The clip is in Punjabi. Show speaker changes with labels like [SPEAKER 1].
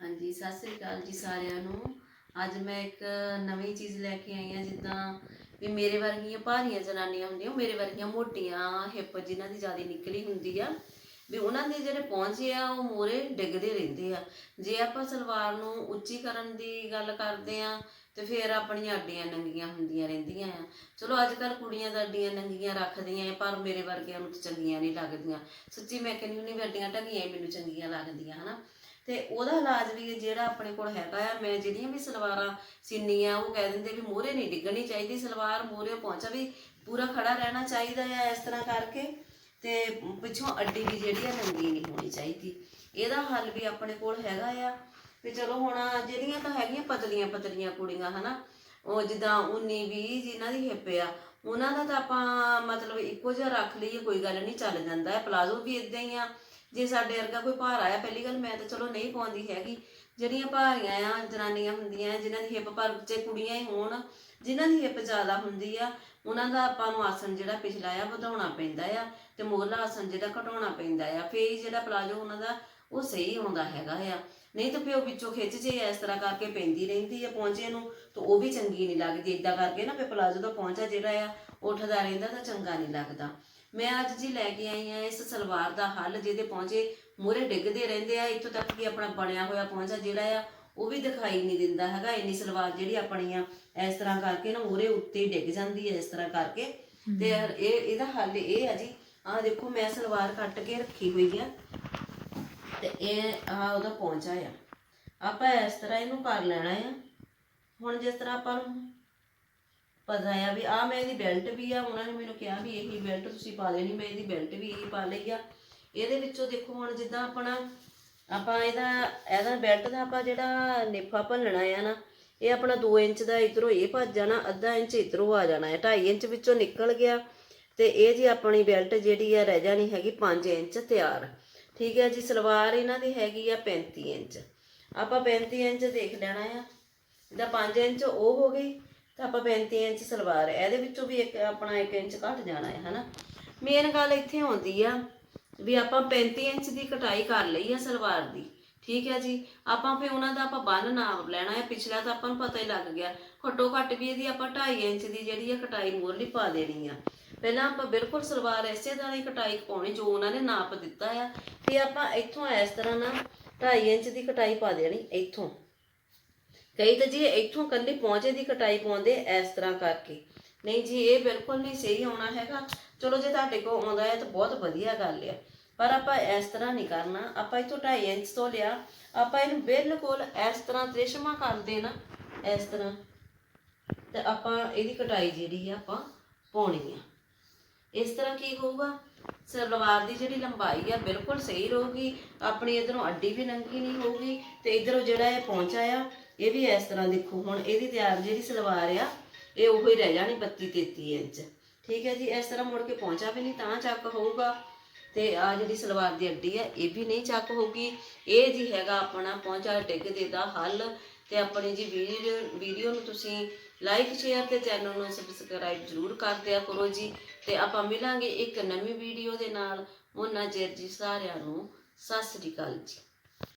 [SPEAKER 1] ਹਾਂਜੀ, ਸਤਿ ਸ੍ਰੀ ਅਕਾਲ ਜੀ ਸਾਰਿਆਂ ਨੂੰ। ਅੱਜ ਮੈਂ ਇੱਕ ਨਵੀਂ ਚੀਜ਼ ਲੈ ਕੇ ਆਈ ਹਾਂ, ਜਿੱਦਾਂ ਵੀ ਮੇਰੇ ਵਰਗੀਆਂ ਭਾਰੀਆਂ ਜਨਾਨੀਆਂ ਹੁੰਦੀਆਂ ਮੇਰੇ ਵਰਗੀਆਂ ਮੋਟੀਆਂ, ਹਿੱਪ, ਜਿਨ੍ਹਾਂ ਦੀ ਜ਼ਿਆਦਾ ਨਿਕਲੀ ਹੁੰਦੀ ਆ, ਵੀ ਉਹਨਾਂ ਦੇ ਜਿਹੜੇ ਪਹੁੰਚੇ ਆ, ਉਹ ਮੋਰੇ ਡਿੱਗਦੇ ਰਹਿੰਦੇ ਆ। ਜੇ ਆਪਾਂ ਸਲਵਾਰ ਨੂੰ ਉੱਚੀ ਕਰਨ ਦੀ ਗੱਲ ਕਰਦੇ ਆ, ਤੇ ਫਿਰ ਆਪਣੀਆਂ ਅੱਡੀਆਂ ਨੰਗੀਆਂ ਹੁੰਦੀਆਂ ਰਹਿੰਦੀਆਂ ਆ। ਚਲੋ ਅੱਜ ਕੱਲ ਕੁੜੀਆਂ ਤਾਂ ਅੱਡੀਆਂ ਨੰਗੀਆਂ ਰੱਖਦੀਆਂ ਪਰ ਮੇਰੇ ਵਰਗਿਆਂ ਨੂੰ ਤਾਂ ਚੰਗੀਆਂ ਨਹੀਂ ਲੱਗਦੀਆਂ। ਸੱਚੀ ਮੈਂ ਕਹਿੰਦੀ ਹੁੰਦੀ ਵੀ ਅੱਡੀਆਂ ਢੰਗੀਆਂ ਮੈਨੂੰ ਚੰਗੀਆਂ ਲੱਗਦੀਆਂ, ਹਨਾ? ਤੇ ਉਹਦਾ ਇਲਾਜ ਵੀ ਜਿਹੜਾ ਆਪਣੇ ਕੋਲ ਹੈਗਾ ਆ, ਮੈਂ ਜਿਹੜੀਆਂ ਵੀ ਸਲਵਾਰਾਂ ਸਿੰਨੀ ਆ ਉਹ ਕਹਿ ਦਿੰਦੇ ਵੀ ਮੋਹਰੇ ਨਹੀਂ ਡਿੱਗਣੀ ਚਾਹੀਦੀ ਸਲਵਾਰ, ਮੋਹਰੇ ਪਹੁੰਚਾ ਵੀ ਪੂਰਾ ਖੜਾ ਰਹਿਣਾ ਚਾਹੀਦਾ ਆ ਇਸ ਤਰ੍ਹਾਂ ਕਰਕੇ ਤੇ ਪਿੱਛੋਂ ਅੱਡੀ ਵੀ ਜਿਹੜੀ ਆ ਨੰਗੀ ਨਹੀਂ ਹੋਣੀ ਚਾਹੀਦੀ। ਇਹਦਾ ਹੱਲ ਵੀ ਆਪਣੇ ਕੋਲ ਹੈਗਾ ਆ। ਵੀ ਚਲੋ ਹੁਣ ਜਿਹੜੀਆਂ ਤਾਂ ਹੈਗੀਆਂ ਪਤਲੀਆਂ ਪਤਲੀਆਂ ਕੁੜੀਆਂ, ਹਨਾ, ਉਹ ਜਿੱਦਾਂ 19 20 ਜਿਨ੍ਹਾਂ ਦੀ ਹਿੱਪ ਆ, ਉਹਨਾਂ ਦਾ ਤਾਂ ਆਪਾਂ ਮਤਲਬ ਇੱਕੋ ਜਿਹਾ ਰੱਖ ਲਈਏ, ਕੋਈ ਗੱਲ ਨਹੀਂ, ਚੱਲ ਜਾਂਦਾ ਹੈ। ਪਲਾਜ਼ੋ ਵੀ ਇਦਾਂ ਹੀ ਆ। ਜੇ ਸਾਡੇ ਵਰਗਾ ਕੋਈ ਭਾਰ ਆਇਆ, ਪਹਿਲੀ ਗੱਲ ਮੈਂ ਤਾਂ ਚਲੋ ਨਹੀਂ ਪਾਉਂਦੀ ਹੈਗੀ। ਜਿਹੜੀਆਂ ਭਾਰੀਆਂ ਆ, ਜਨਾਨੀਆਂ ਹੁੰਦੀਆਂ, ਜਿਨ੍ਹਾਂ ਦੀ ਹਿੱਪ ਪਰ ਜੇ ਕੁੜੀਆਂ ਹੀ ਹੋਣ, ਜਿਨ੍ਹਾਂ ਦੀ ਹਿੱਪ ਜ਼ਿਆਦਾ ਹੁੰਦੀ ਆ, ਉਹਨਾਂ ਦਾ ਆਪਾਂ ਨੂੰ ਆਸਨ ਜਿਹੜਾ ਪਿਛਲਾ ਆ, ਵਧਾਉਣਾ ਪੈਂਦਾ ਆ ਤੇ ਮੋਹਲਾ ਆਸਨ ਜਿਹੜਾ ਘਟਾਉਣਾ ਪੈਂਦਾ ਆ। ਫੇਰ ਜਿਹੜਾ ਪਲਾਜੋ ਉਹਨਾਂ ਦਾ, ਉਹ ਸਹੀ ਆਉਂਦਾ ਹੈਗਾ ਆ। ਨਹੀਂ ਤਾਂ ਪਿਓ ਵਿੱਚੋਂ ਖਿੱਚ ਜੇ ਇਸ ਤਰ੍ਹਾਂ ਕਰਕੇ ਪੈਂਦੀ ਰਹਿੰਦੀ ਆ ਪਹੁੰਚੇ ਨੂੰ, ਤਾਂ ਉਹ ਵੀ ਚੰਗੀ ਨਹੀਂ ਲੱਗਦੀ। ਇਦਾਂ ਕਰਕੇ ਨਾ ਫੇਰ ਪਲਾਜੋ ਦਾ ਪਹੁੰਚਾ ਜਿਹੜਾ ਆ, ਉੱਠਦਾ ਰਹਿੰਦਾ ਤਾਂ ਚੰਗਾ ਨਹੀਂ ਲੱਗਦਾ। ਮੈਂ ਅੱਜ ਜੀ ਲੈ ਕੇ ਆਈ ਆ ਇਸ ਸਲਵਾਰ ਦਾ ਹੱਲ ਜਿਹਦੇ ਪਹੁੰਚੇ ਮੂਹਰੇ ਡਿੱਗਦੇ ਰਹਿੰਦੇ ਆ। ਇੱਥੋਂ ਤੱਕ ਕਿ ਆਪਣਾ ਬਣਿਆ ਹੋਇਆ ਪਹੁੰਚਾ ਜਿਹੜਾ ਆ ਉਹ ਵੀ ਦਿਖਾਈ ਨਹੀਂ ਦਿੰਦਾ ਹੈਗਾ। ਇੰਨੀ ਸਲਵਾਰ ਜਿਹੜੀ ਆਪਣੀ ਆ ਇਸ ਤਰ੍ਹਾਂ ਕਰਕੇ ਨਾ ਮੂਹਰੇ ਉੱਤੇ ਡਿੱਗ ਜਾਂਦੀ ਹੈ ਇਸ ਤਰ੍ਹਾਂ ਕਰਕੇ। ਤੇ ਇਹ ਇਹਦਾ ਹੱਲ ਇਹ ਆ ਜੀ ਆਹ ਦੇਖੋ ਮੈਂ ਸਲਵਾਰ ਕੱਟ ਕੇ ਰੱਖੀ ਹੋਈ ਆ। ਤੇ ਇਹ ਆ ਉਹਦਾ ਪਹੁੰਚਾ ਆ। ਆਪਾਂ ਇਸ ਤਰ੍ਹਾਂ ਇਹਨੂੰ ਕਰ ਲੈਣਾ ਆ। ਹੁਣ ਜਿਸ ਤਰ੍ਹਾਂ ਆਪਾਂ ਨੂੰ ਪਤਾ ਆ ਵੀ ਆ ਮੈਂ ਇਹਦੀ ਬੈਲਟ ਵੀ ਆ, ਉਹਨਾਂ ਨੇ ਮੈਨੂੰ ਕਿਹਾ ਵੀ ਇਹੀ ਬੈਲਟ ਤੁਸੀਂ ਪਾ ਲੈਣੀ ਮੈਂ ਇਹਦੀ ਬੈਲਟ ਵੀ ਇਹੀ ਪਾ ਲਈ ਆ। ਇਹਦੇ ਵਿੱਚੋਂ ਦੇਖੋ ਹੁਣ ਜਿੱਦਾਂ ਆਪਣਾ, ਆਪਾਂ ਇਹਦਾ ਇਹਦਾ ਬੈਲਟ ਦਾ ਆਪਾਂ ਜਿਹੜਾ ਨੇਫਾ ਭੰਨਣਾ ਆ ਨਾ, ਇਹ ਆਪਣਾ 2 ਇੰਚ ਦਾ ਇਧਰੋਂ ਇਹ ਭੱਜ ਜਾਣਾ, ਅੱਧਾ ਇੰਚ ਇਧਰੋਂ ਆ ਜਾਣਾ ਹੈ। 2.5 ਇੰਚ ਵਿੱਚੋਂ ਨਿਕਲ ਗਿਆ ਤੇ ਇਹ ਜੀ ਆਪਣੀ ਬੈਲਟ ਜਿਹੜੀ ਆ ਰਹਿ ਜਾਣੀ ਹੈਗੀ 5 ਇੰਚ ਤਿਆਰ। ਠੀਕ ਹੈ ਜੀ, ਸਲਵਾਰ ਇਹਨਾਂ ਦੀ ਹੈਗੀ ਆ 35 ਇੰਚ। ਆਪਾਂ 35 ਇੰਚ ਦੇਖ ਲੈਣਾ ਆ। ਇਹਦਾ 5 ਇੰਚ ਉਹ ਹੋ ਗਈ ਤਾਂ ਆਪਾਂ 35 ਇੰਚ ਸਲਵਾਰ ਹੈ ਇਹਦੇ ਵਿੱਚੋਂ ਵੀ ਇੱਕ ਆਪਣਾ 1 ਇੰਚ ਘਟ ਜਾਣਾ ਹੈ, ਹਨਾ? ਮੇਨ ਗੱਲ ਇੱਥੇ ਆਉਂਦੀ ਆ ਵੀ ਆਪਾਂ 35 ਇੰਚ ਦੀ ਕਟਾਈ ਕਰ ਲਈ ਆ ਸਲਵਾਰ ਦੀ, ਠੀਕ ਹੈ ਜੀ? ਆਪਾਂ ਫੇ ਉਹਨਾਂ ਦਾ ਆਪਾਂ ਬੰਨ ਨਾਪ ਲੈਣਾ ਹੈ, ਪਿਛਲਾ ਤਾਂ ਆਪਾਂ ਨੂੰ ਪਤਾ ਹੀ ਲੱਗ ਗਿਆ। ਘੱਟੋ ਘੱਟ ਵੀ ਇਹਦੀ ਆਪਾਂ 2.5 ਇੰਚ ਦੀ ਜਿਹੜੀ ਆ ਕਟਾਈ ਮੋਰਲੀ ਪਾ ਦੇਣੀ ਆ। ਪਹਿਲਾਂ ਆਪਾਂ ਬਿਲਕੁਲ ਸਲਵਾਰ ਇਸੇ ਤਰ੍ਹਾਂ ਹੀ ਕਟਾਈ ਪਾਉਣੀ ਜੋ ਉਹਨਾਂ ਨੇ ਨਾਪ ਦਿੱਤਾ ਆ, ਤੇ ਆਪਾਂ ਇੱਥੋਂ ਇਸ ਤਰ੍ਹਾਂ ਨਾ 2.5 ਇੰਚ ਦੀ ਕਟਾਈ ਪਾ ਦੇਣੀ ਇੱਥੋਂ। ਕਈ ਤਾਂ ਜੀ ਇੱਥੋਂ ਕੱਲੀ ਪਹੁੰਚੇ ਦੀ ਕਟਾਈ ਪਾਉਂਦੇ ਇਸ ਤਰ੍ਹਾਂ ਕਰਕੇ। ਨਹੀਂ ਜੀ, ਇਹ ਬਿਲਕੁਲ ਨਹੀਂ ਸਹੀ ਆਉਣਾ ਹੈਗਾ। ਚਲੋ ਜੇ ਤੁਹਾਡੇ ਕੋਲ ਆਉਂਦਾ ਹੈ ਤਾਂ ਬਹੁਤ ਵਧੀਆ ਗੱਲ ਆ। ਪਰ ਆਪਾਂ ਇਸ ਤਰ੍ਹਾਂ ਨਹੀਂ ਕਰਨਾ। ਆਪਾਂ ਇੱਥੋਂ 2.5 ਇੰਚ ਤੋਂ ਲਿਆ। ਆਪਾਂ ਇਹਨੂੰ ਬਿਲਕੁਲ ਇਸ ਤਰ੍ਹਾਂ ਤ੍ਰਿਸ਼ਮਾ ਕਰ ਦੇਣਾ, ਇਸ ਤਰ੍ਹਾਂ। ਤੇ ਆਪਾਂ ਇਹਦੀ ਕਟਾਈ ਜਿਹੜੀ ਆ ਆਪਾਂ ਪਾਉਣੀ ਆ। ਇਸ ਤਰ੍ਹਾਂ ਕੀ ਹੋਊਗਾ? ਸਲਵਾਰ ਦੀ ਜਿਹੜੀ ਲੰਬਾਈ ਆ ਬਿਲਕੁਲ ਸਹੀ ਰਹੂਗੀ। ਆਪਣੀ ਇਧਰੋਂ ਅੱਡੀ ਵੀ ਨੰਗੀ ਨਹੀਂ ਹੋਊਗੀ। ਤੇ ਇਧਰੋਂ ਜਿਹੜਾ ਇਹ ਪਹੁੰਚਾ ਆ ਇਹ ਵੀ ਇਸ ਤਰ੍ਹਾਂ ਦੇਖੋ, ਹੁਣ ਇਹਦੀ ਤਿਆਰ ਜਿਹੜੀ ਸਲਵਾਰ ਆ, ਇਹ ਉਹੀ ਰਹਿ ਜਾਣੀ 32 33 ਇੰਚ। ਠੀਕ ਹੈ ਜੀ, ਇਸ ਤਰ੍ਹਾਂ ਮੁੜ ਕੇ ਪਹੁੰਚਾ ਵੀ ਨਹੀਂ, ਤਾਂ ਚੱਕ ਹੋਊਗਾ। ਤੇ ਆ ਜਿਹੜੀ ਸਲਵਾਰ ਦੀ ਅੱਡੀ ਆ, ਇਹ ਵੀ ਨਹੀਂ ਚੱਕ ਹੋਊਗੀ। ਇਹ ਜੀ ਹੈਗਾ ਆਪਣਾ ਪਹੁੰਚਾ ਡਿੱਗ ਦੇ ਦਾ ਹੱਲ। ਤੇ ਆਪਣੀ ਜੀ ਵੀਡੀਓ ਵੀਡੀਓ ਨੂੰ ਤੁਸੀਂ ਲਾਈਕ ਸ਼ੇਅਰ ਤੇ ਚੈਨਲ ਨੂੰ ਸਬਸਕ੍ਰਾਈਬ ਜ਼ਰੂਰ ਕਰ ਦਿਆ ਕਰੋ ਜੀ। ਤੇ ਆਪਾਂ ਮਿਲਾਂਗੇ ਇੱਕ ਨਵੀਂ ਵੀਡੀਓ ਦੇ ਨਾਲ। ਉਹਨਾਂ ਚਿਰ ਜੀ ਸਾਰਿਆਂ ਨੂੰ ਸਤਿ ਸ੍ਰੀ ਅਕਾਲ ਜੀ।